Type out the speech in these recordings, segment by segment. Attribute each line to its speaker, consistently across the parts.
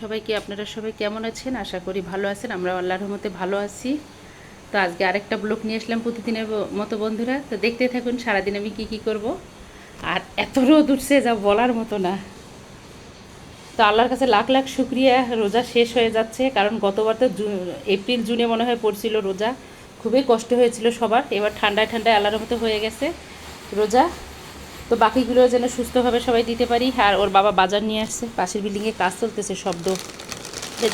Speaker 1: সবাইকে, আপনারা সবাই কেমন আছেন? আশা করি ভালো আছেন। আমরা আল্লাহর রহমতে ভালো আছি। তো আজকে আরেকটা ব্লগ নিয়ে আসলাম প্রতিদিনের মতো, বন্ধুরা। তো দেখতে থাকুন, সারাদিন আমি কি কি করব। আর এত রোদ উঠছে যা বলার মতো না। তো আল্লাহর কাছে লাখ লাখ শুক্রিয়া, রোজা শেষ হয়ে যাচ্ছে। কারণ গতবার তো এপ্রিল, জুনে মনে হয় পড়ছিল রোজা। খুবই কষ্ট হয়েছিল সবার। এবার ঠান্ডায় ঠান্ডায় আল্লাহর মতো হয়ে গেছে রোজা। তো বাকিগুলো যেন সুস্থভাবে সবাই দিতে পারি। আর ওর বাবা বাজার নিয়ে আসছে। পাশের বিল্ডিংয়ে কাজ চলতেছে শব্দ।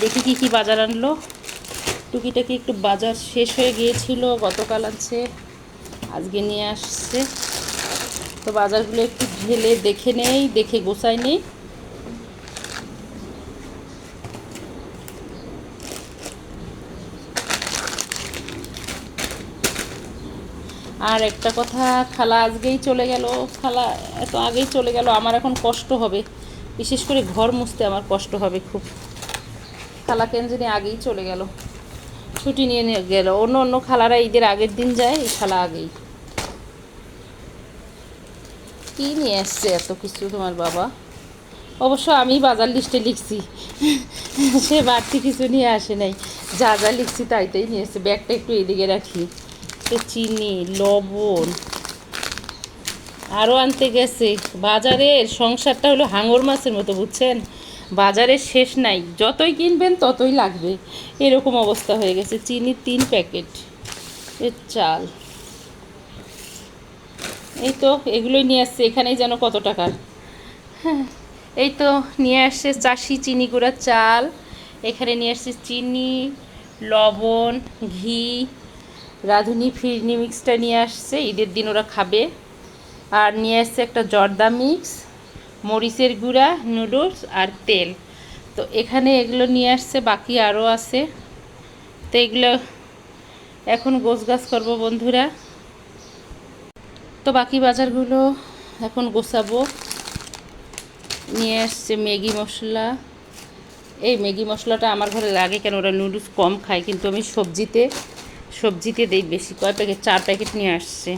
Speaker 1: দেখি কি কি বাজার আনলো। টুকিটাকি একটু বাজার শেষ হয়ে গিয়েছিল, গতকাল আছে আজকে নিয়ে আসছে। তো বাজারগুলো একটু ঢেলে দেখে নেই, দেখে গোছাই নেই আর একটা কথা, খালা আজকেই চলে গেল। খালা এত আগেই চলে গেল, আমার এখন কষ্ট হবে। বিশেষ করে ঘর মুছতে আমার কষ্ট হবে খুব। খালা কেন জানি আগেই চলে গেল। ছুটি নিয়ে নিয়ে গেল। অন্য অন্য খালারা ঈদের আগের দিন যায়, এই খালা আগেই। কি নিয়ে আসছে এত কিছু তোমার বাবা? অবশ্য আমি বাজার লিস্টে লিখছি। সে বাড়তি কিছু নিয়ে আসে নাই। যা যা লিখছি তাইতেই নিয়ে এসছে। ব্যাগটা একটু এদিকে রাখি। তো চিনি, লবণ। আরও আনতে গেছে। বাজারের সংসারটা হলো হাঙর মাছের মতো, বুঝছেন? বাজারের শেষ নাই। যতই কিনবেন ততই লাগবে। এরকম অবস্থা হয়ে গেছে। চিনি তিন প্যাকেট। এর চাল। এই তো, এগুলোই নিয়ে আসছে। এখানেই যেন কত টাকার। হ্যাঁ এই তো, নিয়ে আসছে চাষি চিনি গুঁড়া চাল। এখানে নিয়ে আসছে চিনি, লবণ, ঘি। রাঁধুনি ফিরনি মিক্সটা নিয়ে আসছে, ঈদের দিন ওরা খাবে। আর নিয়ে আসছে একটা জর্দা মিক্স মরিচের গুঁড়া নুডলস আর তেল। তো এখানে এগুলো নিয়ে আসছে, বাকি আরও আছে। তো এগুলো এখন গোছ গাছ করব বন্ধুরা। তো বাকি বাজারগুলো এখন গোছাবো। নিয়ে আসছে ম্যাগি মশলা। এই ম্যাগি মশলাটা আমার ঘরে লাগে কেন? ওরা নুডলস কম খায়, কিন্তু আমি সবজিতে সবজিতে দেই বেশি, কয় প্যাকেট? চার প্যাকেট নিয়ে আসছে।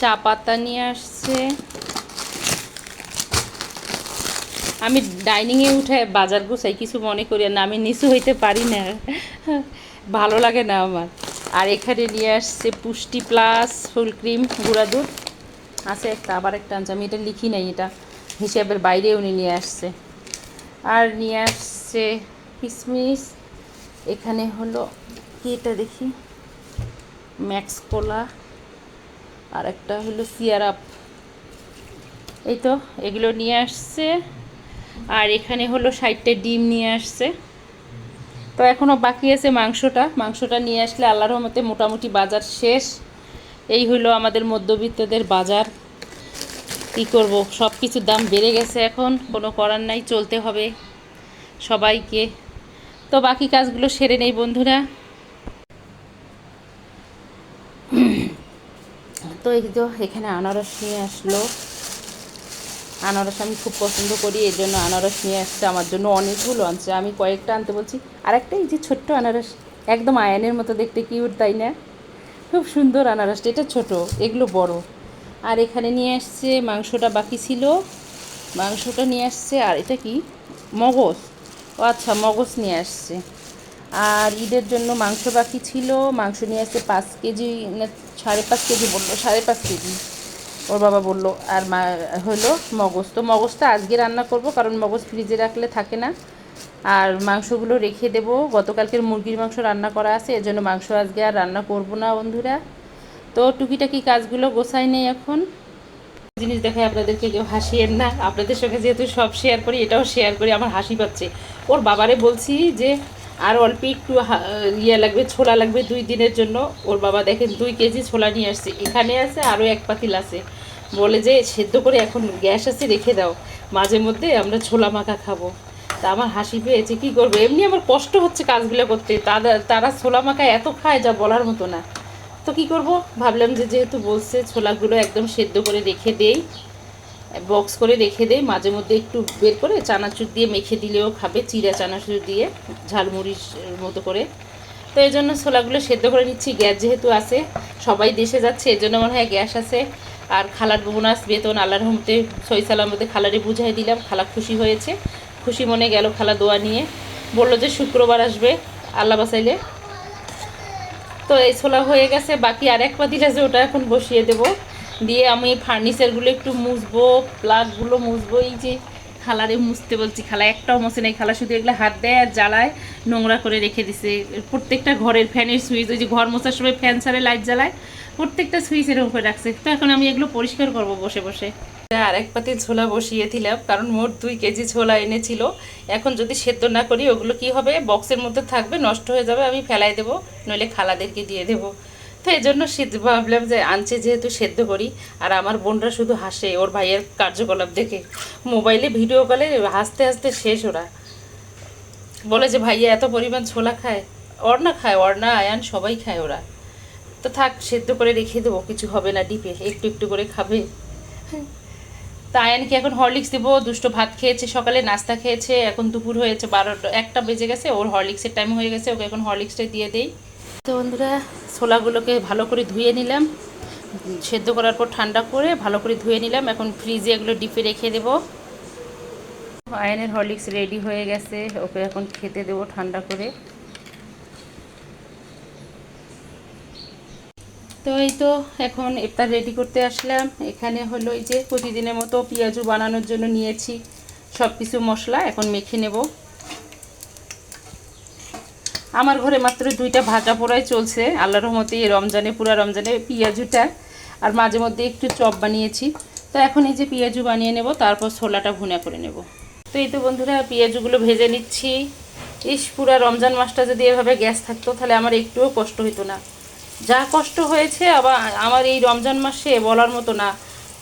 Speaker 1: চা পাতা নিয়ে আসছে। আমি ডাইনিংয়ে উঠে বাজার গুছাই, কিছু মনে করি না, আমি নিচু হইতে পারি না। ভালো লাগে না আমার। আর এখানে নিয়ে আসছে পুষ্টি প্লাস ফুল ক্রিম, গুঁড়া দুধ। আছে একটা, আবার একটা আনছে, আমি এটা লিখি নাই, এটা হিসাবের বাইরে উনি নিয়ে আসছে। আর নিয়ে আসছে কিশমিশ এখানে হলো, কি এটা দেখি? ম্যাক্স কোলা, আর একটা হলো সিয়ারাপ এই তো, এগুলো নিয়ে আসছে। আর এখানে হলো ষাটটা ডিম নিয়ে আসছে। তো এখনও বাকি আছে মাংসটা। মাংসটা নিয়ে আসলে আল্লাহর রহমতে মোটামুটি বাজার শেষ। এই হলো আমাদের মধ্যবিত্তদের বাজার। কী করব? সব কিছুর দাম বেড়ে গেছে এখন। কোনো করার নাই, চলতে হবে সবাইকে। তো বাকি কাজগুলো সেরে নেই বন্ধুরা। এই তো এখানে আনারস নিয়ে আসলো। আনারস আমি খুব পছন্দ করি, এই জন্য আনারস নিয়ে আসছে আমার জন্য অনেকগুলো আনছে। আমি কয়েকটা আনতে বলছি আর একটা এই যে ছোট্ট আনারস, একদম আয়নের মতো দেখতে কিউট তাই না? খুব সুন্দর আনারসটা, এটা ছোট, এগুলো বড়। আর এখানে নিয়ে আসছে, মাংসটা বাকি ছিল। মাংসটা নিয়ে আসছে, আর এটা কি? মগজ। ও আচ্ছা মগজ নিয়ে আসছে। আর ঈদের জন্য মাংস বাকি ছিল। মাংস নিয়ে আসছে পাঁচ কেজি, না, সাড়ে পাঁচ কেজি বলল, সাড়ে পাঁচ কেজি। ওর বাবা বলল, আর মা, হলো মগজ। তো মগজটা আজকে রান্না করব, কারণ মগজ ফ্রিজে রাখলে থাকে না। আর মাংসগুলো রেখে দেব। গতকালকের মুরগির মাংস রান্না করা আছে, এর জন্য মাংস আজকে আর রান্না করব না, বন্ধুরা। তো টুকিটাকি কাজগুলো গোছাই নেই এখন। জিনিস দেখায় আপনাদেরকে কেউ হাসিয়েন না। আপনাদের সঙ্গে যেহেতু সব শেয়ার করি, এটাও শেয়ার করি, আমার হাসি পাচ্ছে। ওর বাবারে বলছি যে আর অল্প একটু ইয়ে লাগবে, ছোলা লাগবে দুই দিনের জন্য। ওর বাবা দেখেন দুই কেজি ছোলা নিয়ে আসছে। এখানে আছে, আরও এক পাতিল আছে। বলে যে, সেদ্ধ করে এখন গ্যাস আছে, রেখে দাও। মাঝে মধ্যে আমরা ছোলা মাখা খাব। তা আমার হাসি পেয়েছে, কী করব? এমনি আমার কষ্ট হচ্ছে কাজগুলো করতে। তারা তারা ছোলা মাখা এত খায় যা বলার মতো না। তো কি করব? ভাবলাম যে, যেহেতু বলছে, ছোলাগুলো একদম সেদ্ধ করে রেখে দেই। বক্স করে রেখে দেই মাঝে মধ্যে একটু বের করে চানাচুর দিয়ে মেখে দিলেও খাবে চিরা চানাচুর দিয়ে, ঝালমুড়ির মতো করে। তো এই জন্য ছোলাগুলো সেদ্ধ করে নিচ্ছি, গ্যাস যেহেতু আছে, সবাই দেশে যাচ্ছে এর জন্য মনে হয় গ্যাস আছে। আর খালার বোনাস বেতন আল্লাহর রহমতে সই সালামতে খালারে বুঝাই দিলাম, খালা খুশি হয়েছে। খুশি মনে গেল খালা দোয়া নিয়ে। বলল যে শুক্রবার আসবে, আল্লাহ বাসাইলে তো এই ছোলা হয়ে গেছে, বাকি আর এক পাতিল আছে, ওটা এখন বসিয়ে দেব। দিয়ে আমি ফার্নিচারগুলো একটু মুছবো, প্লাগগুলো মুছবো, এই যে খালারে মুছতে বলছি, খালা একটাও মোছে নাই, খালা শুধু এগুলো হাত দেয় আর জ্বালায়, নোংরা করে রেখে দিছে। প্রত্যেকটা ঘরের ফ্যানের সুইচ, ওই যে ঘর মোছার সময় ফ্যান ছাড়ে লাইট জ্বালায়, প্রত্যেকটা সুইচ এরকম করে রাখছে। তো এখন আমি এগুলো পরিষ্কার করব বসে বসে। আর এক পাতিল ছোলা বসিয়ে দিলাম, কারণ মোট দুই কেজি ছোলা এনেছিল। এখন যদি সেদ্ধ না করি, ওগুলো কি হবে? বক্সের মধ্যে থাকবে, নষ্ট হয়ে যাবে, আমি ফেলাই দেবো, নইলে খালাদেরকে দিয়ে দেবো। তো এই জন্য সিদ্ধ ভাবলাম যে আনছে যেহেতু সেদ্ধ করি, আর আমার বোনরা শুধু হাসে, ওর ভাইয়ের কার্যকলাপ দেখে। মোবাইলে ভিডিও কলে হাসতে হাসতে শেষ ওরা। বলে যে, ভাইয়া, এত পরিমাণ ছোলা খায়, অর্ণা খায়, অর্ণা, আয়ান সবাই খায় ওরা। তো থাক, সেদ্ধ করে রেখে দেবো, কিছু হবে না ডিপে, একটু একটু করে খাবে। তা আয়ানকে এখন হরলিক্স দেবো? দুষ্ট ভাত খেয়েছে সকালে, নাস্তা খেয়েছে, এখন দুপুর হয়েছে বারোটা, একটা বেজে গেছে, ওর হরলিক্সের টাইম হয়ে গেছে, ওকে এখন হরলিক্সটা দিয়ে দেই। তো বন্ধুরা ছোলাগুলোকে ভালো করে ধুয়ে নিলাম। সেদ্ধ করার পর ঠান্ডা করে ভালো করে ধুয়ে নিলাম। এখন ফ্রিজে এগুলো ডিপে রেখে দেবো। আয়নের হরলিক্স রেডি হয়ে গেছে। ওকে এখন খেতে দেবো ঠান্ডা করে। তো এই তো এখন ইফতার রেডি করতে আসলাম। এখানে হলো এই যে প্রতিদিনের মতো পেঁয়াজু বানানোর জন্য নিয়েছি। সব কিছু মশলা এখন মেখে নেব। আমার ঘরে মাত্র দুইটা ভাজা পোড়াই চলছে। আল্লাহর রহমতে এই রমজানে, পুরা রমজানে পেঁয়াজুটা আর মাঝে মধ্যে একটু চপ বানিয়েছি। তো এখন এই যে পেঁয়াজু বানিয়ে নেব, তারপর ছোলাটা ভুনা করে নেব। তো এই তো বন্ধুরা, পেঁয়াজুগুলো ভেজে নিচ্ছি। ইস, পুরা রমজান মাসটা যদি এভাবে গ্যাস থাকতো, তাহলে আমার একটুও কষ্ট হতো না। যা কষ্ট হয়েছে, আবার আমার এই রমজান মাসে বলার মতো না।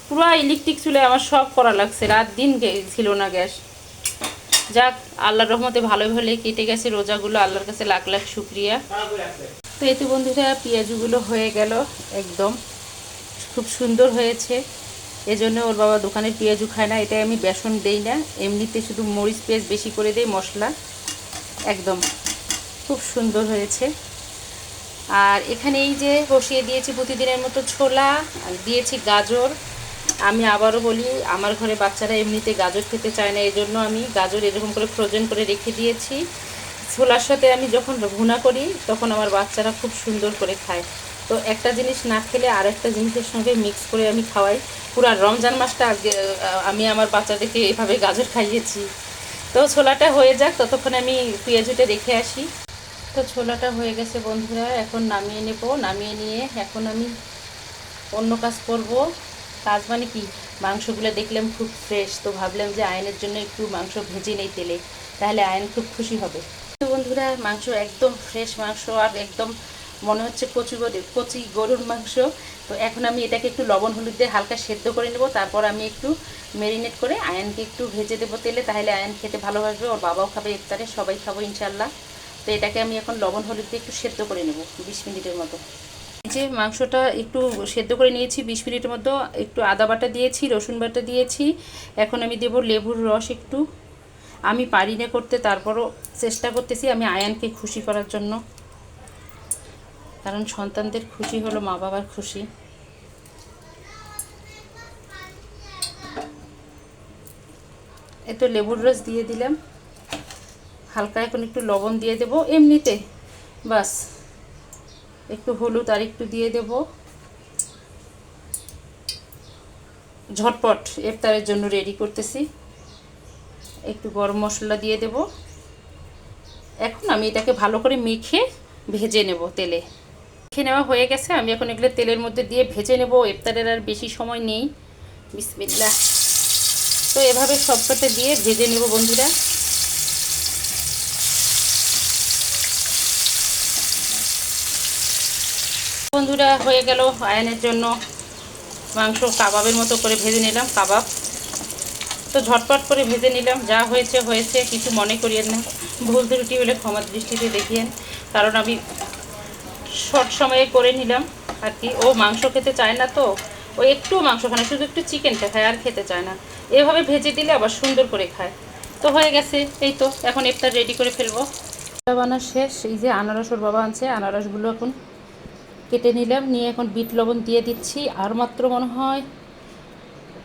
Speaker 1: পুরো ইলেকট্রিক চুলে আমার সব করা লাগছে, রাত দিন ছিল না গ্যাস। যাক, আল্লাহর রহমতে ভালোই ভালোই কেটে গেছে রোজাগুলো, আল্লাহর কাছে লাখ লাখ শুক্রিয়া। তো এই বন্ধুরা, পেঁয়াজুগুলো হয়ে গেল একদম। খুব সুন্দর হয়েছে। এজন্য ওর বাবা দোকানের পেঁয়াজু খায় না, এটাই আমি বেসন দেই না। এমনিতে শুধু মরিচ পেঁয়াজ বেশি করে দেই, মশলা। একদম। খুব সুন্দর হয়েছে। আর এখানে এই যে বসিয়ে দিয়েছি প্রতিদিনের মতো ছোলা, আর দিয়েছি গাজর। আমি আবারও বলি, আমার ঘরে বাচ্চারা এমনিতে গাজর খেতে চায় না এই জন্য আমি গাজর এরকম করে ফ্রোজেন করে রেখে দিয়েছি। ছোলার সাথে আমি যখন ভুনা করি, তখন আমার বাচ্চারা খুব সুন্দর করে খায়। তো একটা জিনিস না খেলে আর একটা জিনিসের সঙ্গে মিক্স করে আমি খাওয়াই। পুরা রমজান মাসটা আগে আমি আমার বাচ্চাদেরকে এভাবে গাজর খাইয়েছি। তো ছোলাটা হয়ে যাক, ততক্ষণ আমি পেঁয়াজুটা রেখে আসি। তো ছোলাটা হয়ে গেছে বন্ধুরা, এখন নামিয়ে নেব। নামিয়ে নিয়ে এখন আমি অন্য কাজ করব। কাজ মানে কি? মাংসগুলো দেখলাম খুব ফ্রেশ তো ভাবলাম যে আয়নের জন্য একটু মাংস ভেজে নেই তেলে, তাহলে আয়ন খুব খুশি হবে। তো বন্ধুরা, মাংস একদম ফ্রেশ মাংস আর একদম মনে হচ্ছে কচু কচি গরুর মাংস। তো এখন আমি এটাকে একটু লবণ হলুদ দিয়ে হালকা সেদ্ধ করে নেব, তারপর আমি একটু ম্যারিনেট করে আয়নকে একটু ভেজে দেবো তেলে, তাহলে আয়ন খেতে ভালোবাসবে, ওর বাবাও খাবে ইফতারে, সবাই খাব ইনশাল্লাহ তো এটাকে আমি এখন লবণ হলুদ দিয়ে একটু সেদ্ধ করে নেব, বিশ মিনিটের মতো। যে মাংসটা একটু সেদ্ধ করে নিয়েছি, বিশ মিনিটের মতো একটু আদা বাটা দিয়েছি, রসুন বাটা দিয়েছি। এখন আমি দেব লেবুর রস একটু। আমি পারি না করতে, তারপরও চেষ্টা করতেছি আমি আয়ানকে খুশি করার জন্য। কারণ সন্তানদের খুশি হলো মা বাবার খুশি। এ তো লেবুর রস দিয়ে দিলাম। হালকা এখন একটু লবণ দিয়ে দেব। এমনিতে, বাস। একটু হলুদ আর একটু দিয়ে দেব। ঝটপট ইফতারের জন্য রেডি করতেছি। একটু গরম মশলা দিয়ে দেব। এখন আমি এটাকে ভালো করে মেখে ভেজে নেব তেলে। মেখে নেওয়া হয়ে গেছে, আমি এখন এগুলো তেলের মধ্যে দিয়ে ভেজে নেব। ইফতারের আর বেশি সময় নেই। বিসমিল্লাহ। তো এভাবে সবকটা দিয়ে ভেজে নেব বন্ধুরা। বন্ধুরা, হয়ে গেল আয়নের জন্য মাংস কাবাবের মতো করে ভেজে নিলাম, কাবাব। তো ঝটপট করে ভেজে নিলাম, যা হয়েছে হয়েছে, কিছু মনে করিয়েন না। ভুল ত্রুটি হলে ক্ষমা দৃষ্টিতে দেখিয়েন, কারণ আমি শর্ট সময়ে করে নিলাম আর কি। ও মাংস খেতে চায় না তো, ও একটু মাংস খায় না, শুধু একটু চিকেনটা খায়, আর খেতে চায় না। এভাবে ভেজে দিলে আবার সুন্দর করে খায়। তো হয়ে গেছে, এই তো, এখন ইফতার রেডি করে ফেলব। বানা শেষ, এই যে আনারসর বাবা আনছে, আনারসগুলো এখন কেটে নিলাম, নিয়ে এখন বিট লবণ দিয়ে দিচ্ছি। আর মাত্র মনে হয়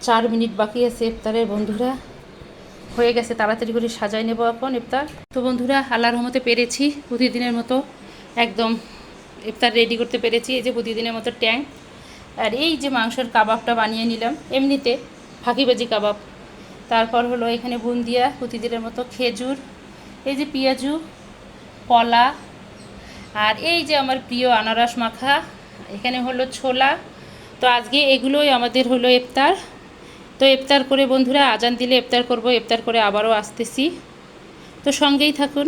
Speaker 1: চার মিনিট বাকি আছে ইফতারের, বন্ধুরা। হয়ে গেছে, তাড়াতাড়ি করে সাজাই নেব এখন ইফতার। তো বন্ধুরা আল্লাহর রহমতে পেরেছি প্রতিদিনের মতো। একদম ইফতার রেডি করতে পেরেছি, এই যে প্রতিদিনের মতো ট্যাং। আর এই যে মাংসের কাবাবটা বানিয়ে নিলাম, এমনিতে ফাঁকিবাজি কাবাব। তারপর হলো এখানে বুন্দিয়া, প্রতিদিনের মতো খেজুর, এই যে পেঁয়াজু, কলা আর এই যে আমার প্রিয় আনারস মাখা, এখানে হলো ছোলা। তো আজকে এগুলোই আমাদের হলো ইফতার। তো ইফতার করে বন্ধুরা, আজান দিলে ইফতার করব, ইফতার করে আবারও আসতেছি। তো সঙ্গেই থাকুন।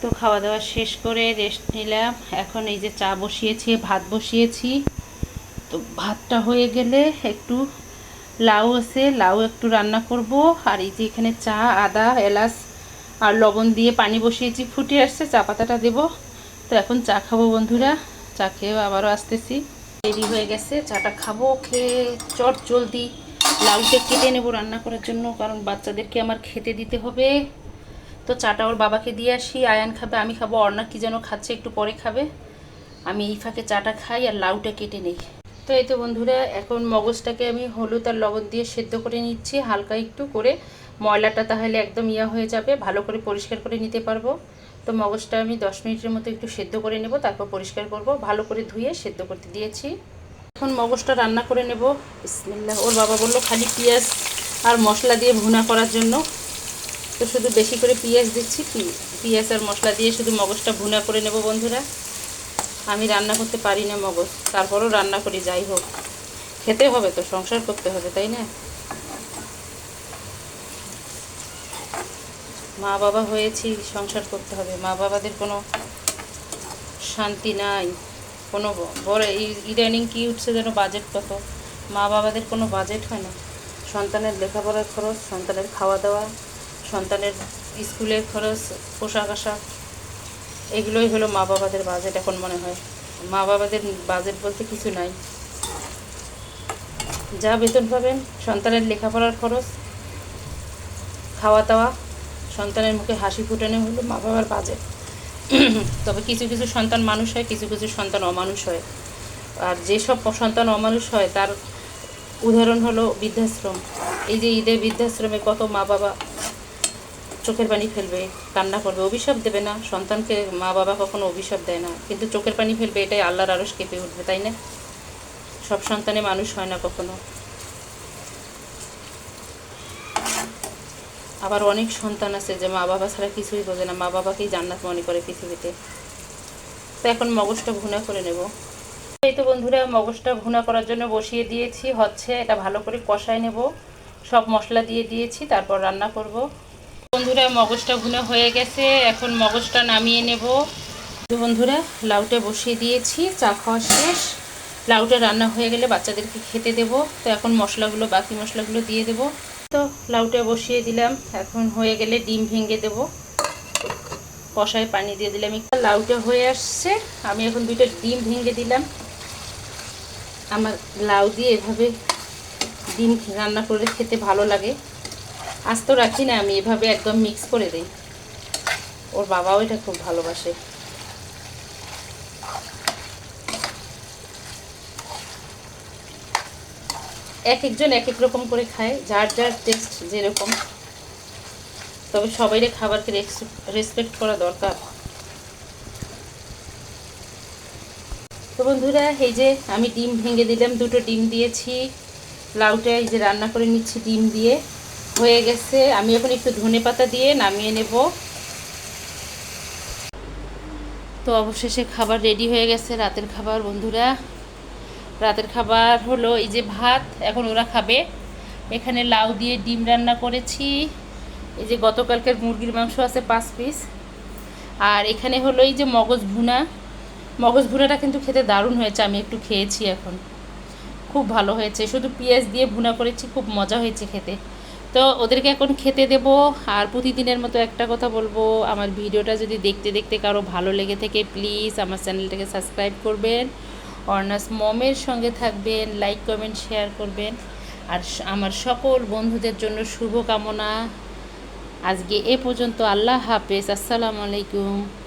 Speaker 1: তো খাওয়া দাওয়া শেষ করে রেস্ট নিলাম। এখন এই যে চা বসিয়েছি, ভাত বসিয়েছি। তো ভাতটা হয়ে গেলে একটু লাউ আছে, লাউ একটু রান্না করব। আর এই যে এখানে চা, আদা, এলাচ আর লবণ দিয়ে পানি বসিয়েছি ফুটে আসছে, চা পাতাটা দেবো। তো এখন চা খাব বন্ধুরা, চা খেয়ে আবারও আসতেছি। রেডি হয়ে গেছে, চাটা খাব, খেয়ে চট জলদি লাউটা কেটে নেব রান্না করার জন্য, কারণ বাচ্চাদেরকে আমার খেতে দিতে হবে। তো চাটা ওর বাবাকে দিয়ে আসি, আয়ান খাবে, আমি খাব, অর্ণা কি যেন খাচ্ছে, একটু পরে খাবে। আমি এই ফাঁকে চাটা খাই আর লাউটা কেটে নেই। তো এই তো বন্ধুরা, এখন মগজটাকে আমি হলুদ আর লবণ দিয়ে সেদ্ধ করে নিচ্ছি, হালকা একটু করে। ময়লাটা তাহলে একদম ইয়া হয়ে যাবে, ভালো করে পরিষ্কার করে নিতে পারব। তো মগজটা আমি দশ মিনিটের মতো একটু সেদ্ধ করে নেব, তারপর পরিষ্কার করব। ভালো করে ধুয়ে সেদ্ধ করতে দিয়েছি। এখন মগজটা রান্না করে নেব। বিসমিল্লাহ, ওর বাবা বলল খালি পেঁয়াজ আর মশলা দিয়ে ভুনা করার জন্য। তো শুধু বেশি করে পেঁয়াজ দিচ্ছি পেঁয়াজ আর মশলা দিয়ে শুধু মগজটা ভুনা করে নেব বন্ধুরা। আমি রান্না করতে পারি না মগজ, তারপরও রান্না করি, যাই হোক। খেতে হবে তো, সংসার করতে হবে, তাই না? মা বাবা হয়েছি, সংসার করতে হবে। মা বাবাদের কোনো শান্তি নাই। কোনো বড় ইদানিং কি উঠছে যেন বাজেট কত? মা বাবাদের কোনো বাজেট হয় না। সন্তানের লেখাপড়ার খরচ, সন্তানের খাওয়া দাওয়া সন্তানের স্কুলের খরচ পোশাক আশাক এগুলোই হলো মা বাবাদের বাজেট এখন মনে হয়। মা বাবাদের বাজেট বলতে কিছু নাই। যা বেতন পাবেন, সন্তানের লেখাপড়ার খরচ খাওয়া দাওয়া সন্তানের মুখে হাসি ফুটানো হলো মা বাবার বাজে। তবে কিছু কিছু সন্তান মানুষ হয়, কিছু কিছু সন্তান অমানুষ হয়। আর যেসব সন্তান অমানুষ হয়, তার উদাহরণ হলো বৃদ্ধাশ্রম। এই যে ঈদের বৃদ্ধাশ্রমে কত মা বাবা চোখের পানি ফেলবে, কান্না করবে, অভিশাপ দেবে না। সন্তানকে মা বাবা কখনো অভিশাপ দেয় না, কিন্তু চোখের পানি ফেলবে, এটাই আল্লাহর আরস কেঁপে উঠবে, তাই না? সব সন্তানে মানুষ হয় না কখনো। আবার অনেক সন্তান আছে যে মা বাবা ছাড়া কিছুই বোঝে না, মা বাবাকেই জান্নাত মনে করে পৃথিবীতে। তো এখন মগজটা ভুনা করে নেব। এই তো বন্ধুরা, মগজটা ভুনা করার জন্য বসিয়ে দিয়েছি। হচ্ছে এটা ভালো করে কষায় নেব। সব মশলা দিয়ে দিয়েছি, তারপর রান্না করব। বন্ধুরা, মগজটা ভুনা হয়ে গেছে। এখন মগজটা নামিয়ে নেব। বন্ধুরা, লাউটা বসিয়ে দিয়েছি, চা খাওয়া শেষ। লাউটা রান্না হয়ে গেলে বাচ্চাদেরকে খেতে দেব। তো এখন মশলাগুলো, বাকি মশলাগুলো দিয়ে দেব। তো লাউটা বসিয়ে দিলাম। এখন হয়ে গেলে ডিম ভেঙে দেব। কষায় পানি দিয়ে দিলাম। লাউটা হয়ে আসছে। আমি এখন দুইটা ডিম ভেঙে দিলাম। আমার লাউ দিয়ে এভাবে ডিম রান্না করে খেতে ভালো লাগে। আজ তো রাখি না আমি, এভাবে একদম মিক্স করে দিই। ওর বাবাও এটা খুব ভালোবাসে। এক একজন এক এক রকম করে খায়, যার যার টেস্ট যেরকম। তবে সবাইরে খাবারকে রেসপেক্ট করা দরকার। তো বন্ধুরা, এই যে আমি ডিম ভেঙে দিলাম, দুটো ডিম দিয়েছি। লাউটা এই যে রান্না করে নিচ্ছি ডিম দিয়ে। হয়ে গেছে। আমি এখন একটু ধনে পাতা দিয়ে নামিয়ে নেব। তো অবশেষে খাবার রেডি হয়ে গেছে রাতের খাবার, বন্ধুরা। রাতের খাবার হলো এই যে ভাত, এখন ওরা খাবে। এখানে লাউ দিয়ে ডিম রান্না করেছি। এই যে গতকালকের মুরগির মাংস আছে পাঁচ পিস। আর এখানে হলো এই যে মগজ ভুনা। মগজ ভুনাটা কিন্তু খেতে দারুণ হয়েছে, আমি একটু খেয়েছি এখন। খুব ভালো হয়েছে, শুধু পেঁয়াজ দিয়ে ভুনা করেছি, খুব মজা হয়েছে খেতে। তো ওদেরকে এখন খেতে দেব, আর প্রতিদিনের মতো একটা কথা বলব, আমার ভিডিওটা যদি দেখতে দেখতে কারও ভালো লেগে থেকে প্লিজ আমার চ্যানেলটাকে সাবস্ক্রাইব করবেন। অর্নাস মমের সঙ্গে থাকবেন লাইক কমেন্ট শেয়ার করবেন। আর আমার সকল বন্ধুদের জন্য শুভকামনা। আজকে এ পর্যন্ত আল্লাহ হাফেজ। আসসালামু আলাইকুম।